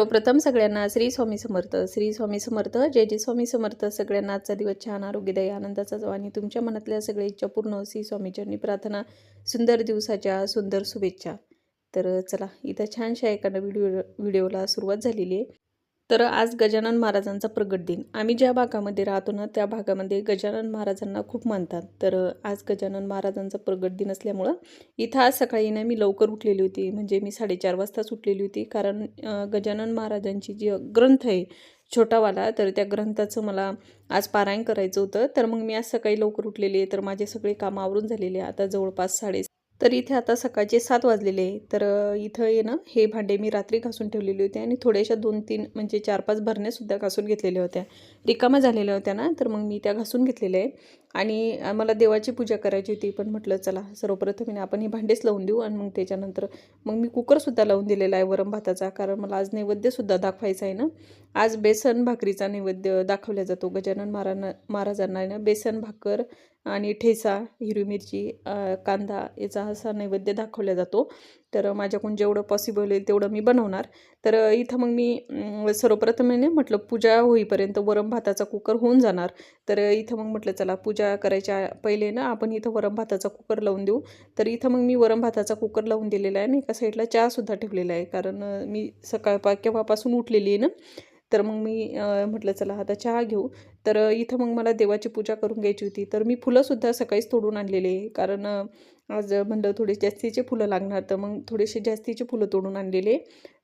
सर्वप्रथम सगळ्यांना श्री स्वामी समर्थ श्री स्वामी समर्थ जय जय स्वामी समर्थ. सगळ्यांना आजचा दिवस छान आरोग्यदायी आनंदाचा जावा आणि तुमच्या मनातल्या सगळ्या इच्छा पूर्ण श्री स्वामीचरणी प्रार्थना सुंदर दिवसाच्या सुंदर शुभेच्छा. तर चला इथं छानशा एखादा व्हिडिओ व्हिडिओला सुरुवात झालेली आहे. तर आज गजानन महाराजांचा प्रगट दिन. आम्ही ज्या भागामध्ये राहतो ना त्या भागामध्ये गजानन महाराजांना खूप मानतात. तर आज गजानन महाराजांचा प्रगट दिन असल्यामुळं इथं आज सकाळी ना मी लवकर उठलेली होती. म्हणजे मी साडेचार वाजताच उठलेली होती. कारण गजानन महाराजांची जी ग्रंथ आहे छोटावाला तर त्या ग्रंथाचं मला आज पारायण करायचं होतं. तर मग मी आज सकाळी लवकर उठलेली आहे. तर माझे सगळे कामं आवरून झालेले आता जवळपास साडे तर इथे आता सकाळचे सात वाजलेले आहे. तर इथं ये ना हे भांडे मी रात्री घासून ठेवलेले होते आणि थोड्याशा दोन तीन म्हणजे चार पाच भरण्यासुद्धा घासून घेतलेल्या होत्या. रिकामा झालेल्या होत्या ना तर मग मी त्या घासून घेतलेल्या आहे आणि मला देवाची पूजा करायची होती. पण म्हटलं चला सर्वप्रथम आपण हे भांडेच लावून देऊ आणि मग त्याच्यानंतर मग मी कुकरसुद्धा लावून दिलेला आहे वरम भाताचा. कारण मला आज नैवेद्यसुद्धा दाखवायचा आहे ना. आज बेसन भाकरीचा नैवेद्य दाखवला जातो. गजानन महाराजांना महाराजांना आहे ना बेसन भाकर आणि ठेचा हिरवी मिरची कांदा याचा असा नैवेद्य दाखवला जातो. तर माझ्याकडून जेवढं पॉसिबल होईल तेवढं मी बनवणार. तर इथं मग मी सर्वप्रथम म्हटलं पूजा होईपर्यंत वरम भाताचा कुकर होऊन जाणार. तर इथं मग म्हटलं चला पूजा करायच्या पहिले ना आपण इथं वरम भाताचा कुकर लावून देऊ. तर इथं मग मी वरम भाताचा कुकर लावून दिलेला आहे ना एका साईडला चहासुद्धा ठेवलेला आहे. कारण मी सकाळ पा केव्हापासून उठलेली आहे ना. तर मग मी म्हटलं चला आता चहा घेऊ. तर इथं मग मला देवाची पूजा करून घ्यायची होती. तर मी फुलंसुद्धा सकाळीच तोडून आणलेले आहे. कारण आज म्हणलं थोडे जास्तीचे फुलं लागणार तर मग थोडेसे जास्तीचे फुलं तोडून आणलेले.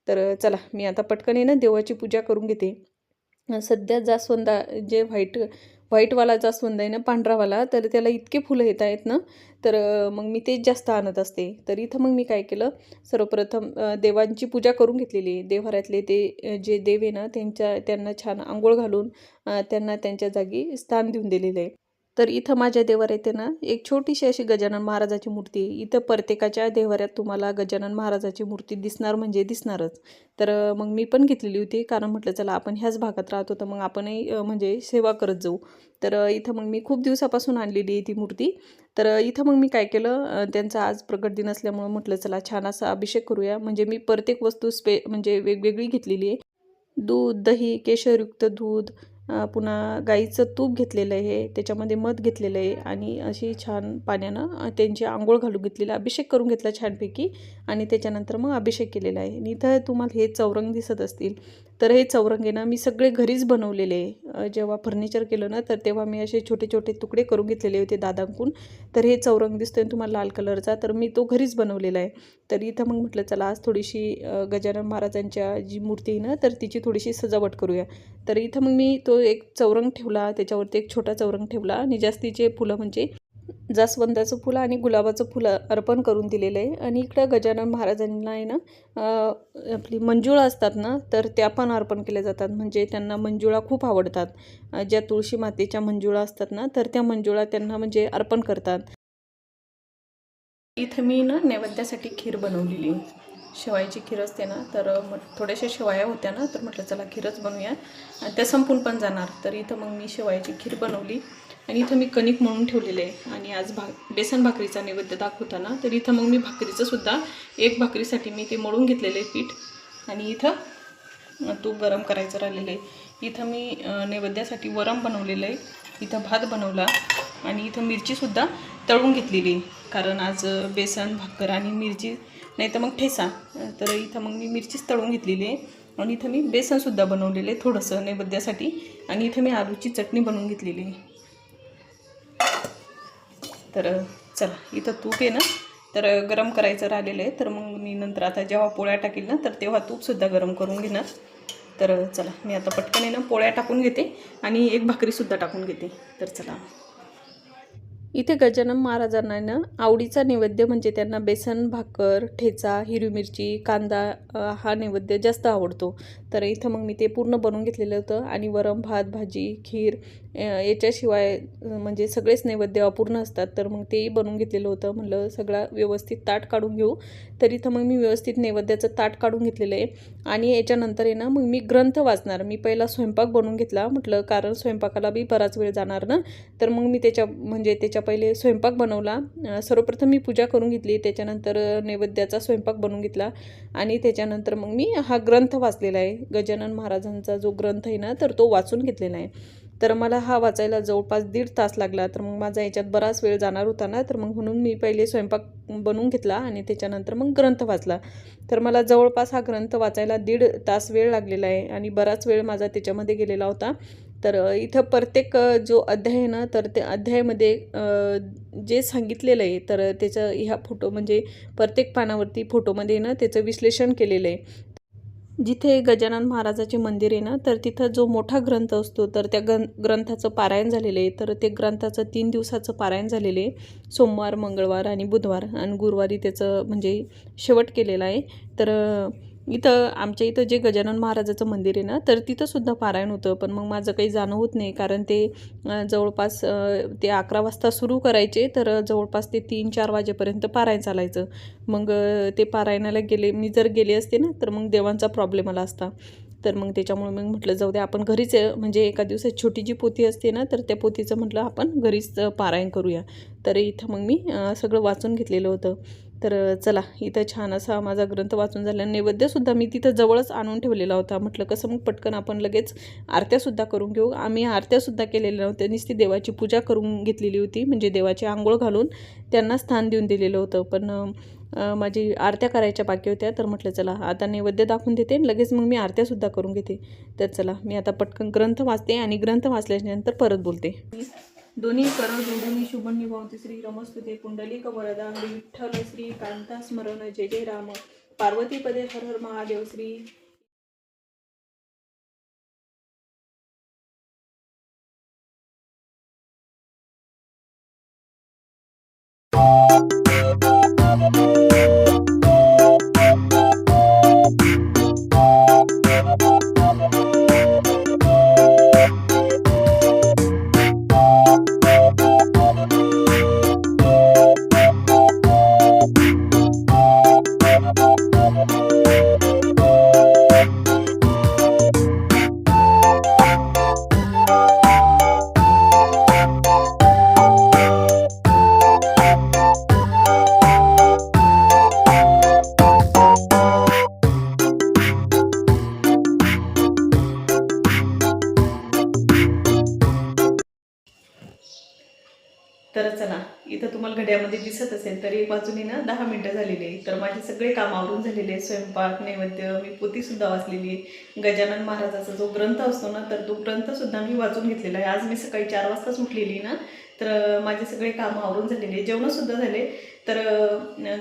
तर चला मी आता पटकन आहे ना देवाची पूजा करून घेते. सध्या जास्वंदा जे व्हाईट व्हाईटवाला जास्वंद आहे ना पांढरावाला तर त्याला इतके फुलं येत आहेत ना तर मग मी तेच जास्त आणत असते. तर इथं मग मी काय केलं सर्वप्रथम देवांची पूजा करून घेतलेली आहे. देवघरातले ते जे देव आहे ना त्यांच्या त्यांना छान आंघोळ घालून त्यांना त्यांच्या जागी स्थान देऊन दिलेलं आहे. तर इथं माझ्या देवर येते ना एक छोटीशी अशी गजानन महाराजाची मूर्ती आहे. इथं प्रत्येकाच्या देवाऱ्यात तुम्हाला गजानन महाराजाची मूर्ती दिसणार म्हणजे दिसणारच. तर मग मी पण घेतलेली होती कारण म्हटलं चला आपण ह्याच भागात राहतो तर मग आपणही म्हणजे सेवा करत जाऊ. तर इथं मग मी खूप दिवसापासून आणलेली आहे ती मूर्ती. तर इथं मग मी काय केलं त्यांचा आज प्रगट दिन असल्यामुळं म्हटलं चला छान असा अभिषेक करूया. म्हणजे मी प्रत्येक वस्तू स्पे म्हणजे वेगवेगळी घेतलेली आहे. दूध दही केशरयुक्त दूध पुन्हा गाईचं तूप घेतलेलं आहे त्याच्यामध्ये मध घेतलेलं आहे आणि अशी छान पाण्यानं त्यांची आंघोळ घालून घेतलेला अभिषेक करून घेतला छानपैकी आणि त्याच्यानंतर मग अभिषेक केलेला आहे. आणि इथं तुम्हाला हे चौरंग दिसत असतील. तर हे चौरंग आहे ना मी सगळे घरीच बनवलेले. आहे जेव्हा फर्निचर केलं ना तर तेव्हा मी असे छोटे छोटे तुकडे करून घेतलेले होते दादांकून तर हे चौरंग दिसतोय तुम्हाला लाल कलरचा तर मी तो घरीच बनवलेला आहे. तर इथं मग म्हटलं चला आज थोडीशी गजानन महाराजांच्या जी मूर्ती आहे ना तर तिची थोडीशी सजावट करूया. तर इथं मग मी तो एक चौरंग ठेवला त्याच्यावरती एक छोटा चौरंग ठेवला आणि जास्तीचे फुलं म्हणजे जास्वंदाचं फुलं आणि गुलाबाचं फुलं अर्पण करून दिलेलं आहे. आणि इकडं गजानन महाराजांना आहे ना आपली मंजुळा असतात ना तर त्या पण अर्पण केल्या जातात. म्हणजे त्यांना मंजुळा खूप आवडतात. ज्या तुळशी मातेच्या मंजुळा असतात ना तर त्या मंजुळा त्यांना म्हणजे अर्पण करतात. इथं मी ना नैवेद्यासाठी खीर बनवलेली शेवायची खीर असते ना तर मग थोड्याशा शेवाया होत्या ना तर म्हटलं चला खीरच बनवूया. आणि त्या संपून पण जाणार. तर इथं मग मी शेवायची खीर बनवली. आणि इथं मी कणिक म्हणून ठेवलेले आहे. आणि आज भा बेसन भाकरीचा नैवेद्य दाखवताना तर इथं मग मी भाकरीचंसुद्धा एक भाकरीसाठी मी ते मळून घेतलेलं आहे पीठ. आणि इथं तूप गरम करायचं राहिलेलं आहे. इथं मी नैवेद्यासाठी वरम बनवलेलं आहे. इथं भात बनवला. आणि इथं मिरचीसुद्धा तळून घेतलेली कारण आज बेसन भाकर आणि मिरची नाही तर मग ठेसा तर इथं मग मी मिरचीच तळून घेतलेली आहे. आणि इथं मी बेसनसुद्धा बनवलेलं आहे थोडंसं नैवेद्यासाठी. आणि इथं मी आलूची चटणी बनवून घेतलेली आहे. तर चला इथं तूप आहे ना? तर गरम करायचं राहिलेलं आहे. तर मग मी नंतर आता जेव्हा पोळ्या टाकेल ना तर तेव्हा तूपसुद्धा गरम करून घेणार. तर चला मी आता पटकन आहे ना पोळ्या टाकून घेते. आणि एक भाकरीसुद्धा टाकून घेते. तर चला. इथे गजानन महाराजांना ना आवडीचा नैवेद्य म्हणजे त्यांना बेसन भाकर ठेचा हिरवी मिरची कांदा हा नैवेद्य जास्त आवडतो. तर इथं मग मी ते पूर्ण बनवून घेतलेलं होतं. आणि वरम भात भाजी खीर याच्याशिवाय म्हणजे सगळेच नैवेद्य अपूर्ण असतात. तर मग तेही बनवून घेतलेलं होतं. म्हणलं सगळा व्यवस्थित ताट काढून घेऊ. तर इथं मग मी व्यवस्थित नैवेद्याचं ताट काढून घेतलेलं आहे. आणि याच्यानंतर आहे ना मग मी ग्रंथ वाचणार. मी पहिला स्वयंपाक बनवून घेतला. म्हटलं कारण स्वयंपाकाला बी बराच वेळ जाणार ना. तर मग मी त्याच्या म्हणजे त्याच्या पहिले स्वयंपाक बनवला. सर्वप्रथम मी पूजा करून घेतली. त्याच्यानंतर नैवेद्याचा स्वयंपाक बनवून घेतला. आणि त्याच्यानंतर मग मी हा ग्रंथ वाचलेला आहे. गजानन महाराजांचा जो ग्रंथ आहे ना तर तो वाचून घेतलेला आहे. तर मला हा वाचायला जवळपास दीड तास लागला तर मग माझा याच्यात बराच वेळ जाणार होता ना तर मग म्हणून मी पहिले स्वयंपाक बनवून घेतला आणि त्याच्यानंतर मग ग्रंथ वाचला. तर मला जवळपास हा ग्रंथ वाचायला दीड तास वेळ लागलेला आहे आणि बराच वेळ माझा त्याच्यामध्ये गेलेला होता. तर इथं प्रत्येक जो अध्याय आहे ना तर त्या अध्यायामध्ये जे सांगितलेलं आहे तर त्याचं ह्या फोटो म्हणजे प्रत्येक पानावरती फोटोमध्ये ना त्याचं विश्लेषण केलेलं आहे. जिथे गजानन महाराजाचे मंदिर आहे ना तर तिथं जो मोठा ग्रंथ असतो तर त्या ग्रं ग्रंथाचं पारायण झालेलं आहे. तर ते ग्रंथाचं तीन दिवसाचं पारायण झालेलं आहे. सोमवार मंगळवार आणि बुधवार. आणि गुरुवारी त्याचं म्हणजे शेवट केलेला आहे. तर इथं आमच्या इथं जे गजानन महाराजाचं मंदिर आहे ना तर तिथंसुद्धा पारायण होतं. पण मग माझं काही जाणं होत नाही कारण ते जवळपास ते अकरा वाजता सुरू करायचे तर जवळपास ते तीन चार वाजेपर्यंत पारायण चालायचं. मग ते पारायणाला गेले मी जर गेले असते ना तर मग देवांचा प्रॉब्लेम आला असता. तर मग त्याच्यामुळे मग म्हटलं जाऊ दे आपण घरीच म्हणजे एका दिवसात छोटी जी पोथी असते ना तर त्या पोथीचं म्हटलं आपण घरीच पारायण करूया. तर इथं मग मी सगळं वाचून घेतलेलं होतं. तर चला इथं छान असा माझा ग्रंथ वाचून झाला नैवेद्यसुद्धा मी तिथं जवळच आणून ठेवलेला होता. म्हटलं कसं मग पटकन आपण लगेच आरत्यासुद्धा करून घेऊ. आम्ही आरत्यासुद्धा केलेल्या नव्हत्या. नुसती देवाची पूजा करून घेतलेली होती. म्हणजे देवाची आंघोळ घालून त्यांना स्थान देऊन दिलेलं होतं. पण माझी आरत्या करायच्या बाकी होत्या. तर म्हटलं चला आता नैवेद्य दाखवून देते आणि लगेच मग मी आरत्यासुद्धा करून घेते. तर चला मी आता पटकन ग्रंथ वाचते आणि ग्रंथ वाचल्यानंतर परत बोलते. दोन्ही कर जोडून शुभ निभावते. श्री रमस्तुते पुंडलिक वरदा हरी विठ्ठल श्री कांता स्मरण जय जय राम. पार्वती पदे हर हर महादेव. श्री तर चला इथं तुम्हाला घड्यामध्ये दिसत असेल तर एक बाजूने ना दहा मिनटं झालेली आहे तर माझे सगळे काम आवरून झालेले आहे स्वयंपाक नैवेद्य मी पोतीसुद्धा वाचलेली आहे. गजानन महाराजाचा जो ग्रंथ असतो ना तर तो ग्रंथसुद्धा मी वाचून घेतलेला आहे. आज मी सकाळी चार वाजताच उठलेली ना तर माझे सगळे कामं आवरून झालेले आहे जेवणंसुद्धा झाले. तर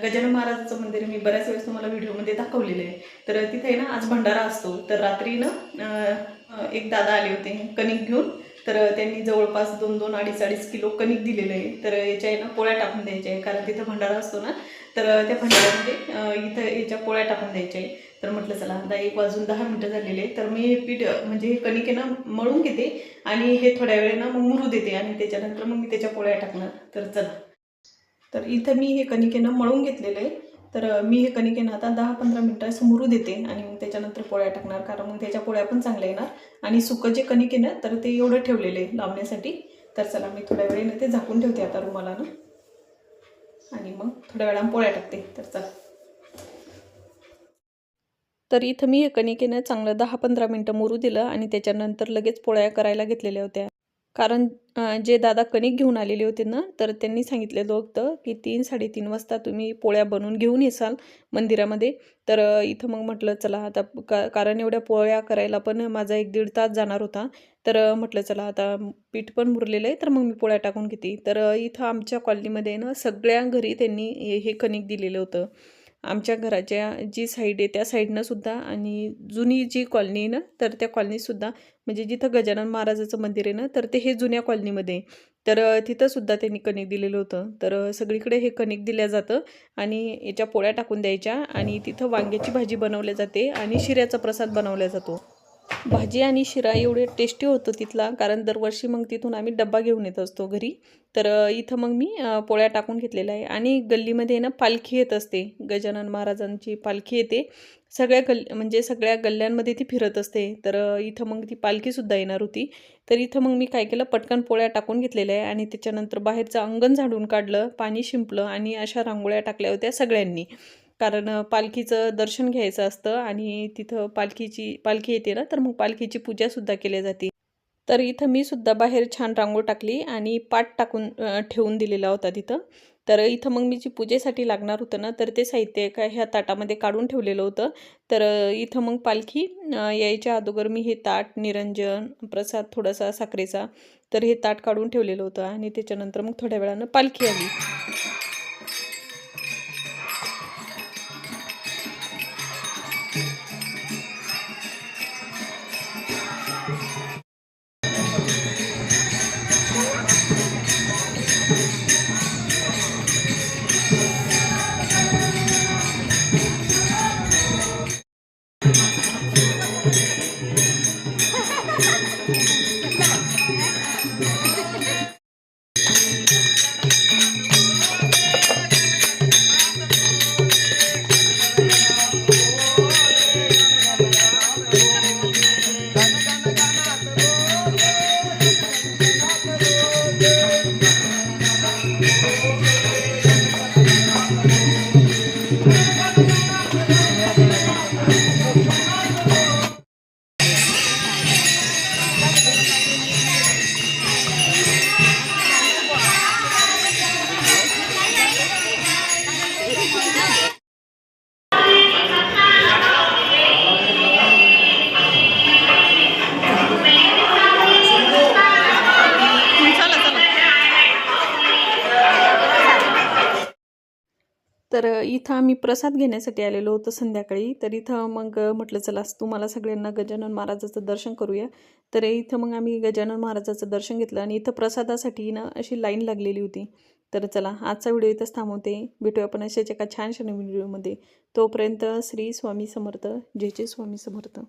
गजानन महाराजाचं मंदिर मी बऱ्याच वेळेस तुम्हाला व्हिडिओमध्ये दाखवलेलं आहे. तर तिथे आहे ना आज भंडारा असतो. तर रात्री ना एक दादा आले होते कणिक घेऊन. तर त्यांनी जवळपास दोन दोन अडीच अडीच किलो कणिक दिलेलं आहे. तर याच्या आहे ना पोळ्या टाकून द्यायच्या आहे. कारण तिथं भंडारा असतो ना तर त्या भंडाऱ्यामध्ये इथं याच्या पोळ्या टाकून द्यायच्या आहे. तर म्हटलं चला आता एक वाजून दहा मिनटं झालेले तर मी हे पीठ म्हणजे हे कणिक आहे ना मळून घेते आणि हे थोड्या वेळेनं मग मुरू देते आणि त्याच्यानंतर मग मी त्याच्या पोळ्या टाकणार. तर चला. तर इथं मी हे कणिकेनं मळून घेतलेलं आहे. तर मी हे कणिकेनं ना आता दहा पंधरा मिनटं मुरू देते आणि मग त्याच्यानंतर पोळ्या टाकणार. कारण मग त्याच्या पोळ्या पण चांगल्या येणार. आणि सुकं जे कणिक आहे ना तर ते एवढं ठेवलेलं आहे लावण्यासाठी. तर चला मी थोड्या वेळेनं ते झाकून ठेवते आता रुमाला ना. आणि मग थोड्या वेळानं पोळ्या टाकते. तर चला. तर इथं मी हे कणिकेनं चांगलं दहा पंधरा मिनटं मुरू दिलं आणि त्याच्यानंतर लगेच पोळ्या करायला घेतलेल्या होत्या. कारण जे दादा कणिक घेऊन आलेले होते ना तर त्यांनी सांगितलेलं होतं की तीन साडेतीन वाजता तुम्ही पोळ्या बनवून घेऊन येसाल मंदिरामध्ये. तर इथं मग म्हटलं चला आता का कारण एवढ्या पोळ्या करायला पण माझा एक दीड तास जाणार होता. तर म्हटलं चला आता पीठ पण मुरलेलं आहे तर मग मी पोळ्या टाकून घेते. तर इथं आमच्या कॉलनीमध्ये ना सगळ्या घरी त्यांनी हे हे कणिक दिलेलं होतं. आमच्या घराच्या जी साईड आहे त्या साईडनं सुद्धा आणि जुनी जी कॉलनी आहे ना तर त्या कॉलनीतसुद्धा म्हणजे जिथं गजानन महाराजाचं मंदिर आहे ना तर ते हे जुन्या कॉलनीमध्ये तर तिथंसुद्धा त्यांनी कणिक दिलेलं होतं. तर सगळीकडे हे कणिक दिल्या जातं आणि याच्या पोळ्या टाकून द्यायच्या आणि तिथं वांग्याची भाजी बनवल्या जाते आणि शिऱ्याचा प्रसाद बनवला जातो. भाजी आणि शिरा एवढे टेस्टी होतं तिथला कारण दरवर्षी मग तिथून आम्ही डब्बा घेऊन येत असतो घरी. तर इथं मग मी पोळ्या टाकून घेतलेल्या आहे. आणि गल्लीमध्ये ना पालखी येत असते. गजानन महाराजांची पालखी येते. सगळ्या गल् म्हणजे सगळ्या गल्ल्यांमध्ये ती फिरत असते. तर इथं मग ती पालखीसुद्धा येणार होती. तर इथं मग मी काय केलं पटकन पोळ्या टाकून घेतलेल्या आहे. आणि त्याच्यानंतर बाहेरचं अंगण झाडून काढलं पाणी शिंपलं आणि अशा रांगोळ्या टाकल्या होत्या सगळ्यांनी. कारण पालखीचं दर्शन घ्यायचं असतं आणि तिथं पालखीची पालखी येते ना तर मग पालखीची पूजासुद्धा केली जाते. तर इथं मी सुद्धा बाहेर छान रांगोळ टाकली आणि पाट टाकून ठेवून दिलेला होता तिथं. तर इथं मग मी जी पूजेसाठी लागणार होतं ना तर ते साहित्य एका ह्या ताटामध्ये काढून ठेवलेलं होतं. तर इथं मग पालखी यायच्या अगोदर मी हे ताट निरंजन प्रसाद थोडासा साखरेचा तर हे ताट काढून ठेवलेलं होतं आणि त्याच्यानंतर मग थोड्या वेळानं पालखी आली. तर इथं आम्ही प्रसाद घेण्यासाठी आलेलो होतो संध्याकाळी. तर इथं मग म्हटलं चला तुम्हाला सगळ्यांना गजानन महाराजाचं दर्शन करूया. तर इथं मग आम्ही गजानन महाराजाचं दर्शन घेतलं आणि इथं प्रसादासाठी ना अशी लाईन लागलेली होती. तर चला आजचा व्हिडिओ इथंच थांबवते. भेटूया आपण अशाच एका छानशा नवीन व्हिडिओमध्ये. तोपर्यंत श्री स्वामी समर्थ. जय स्वामी समर्थ.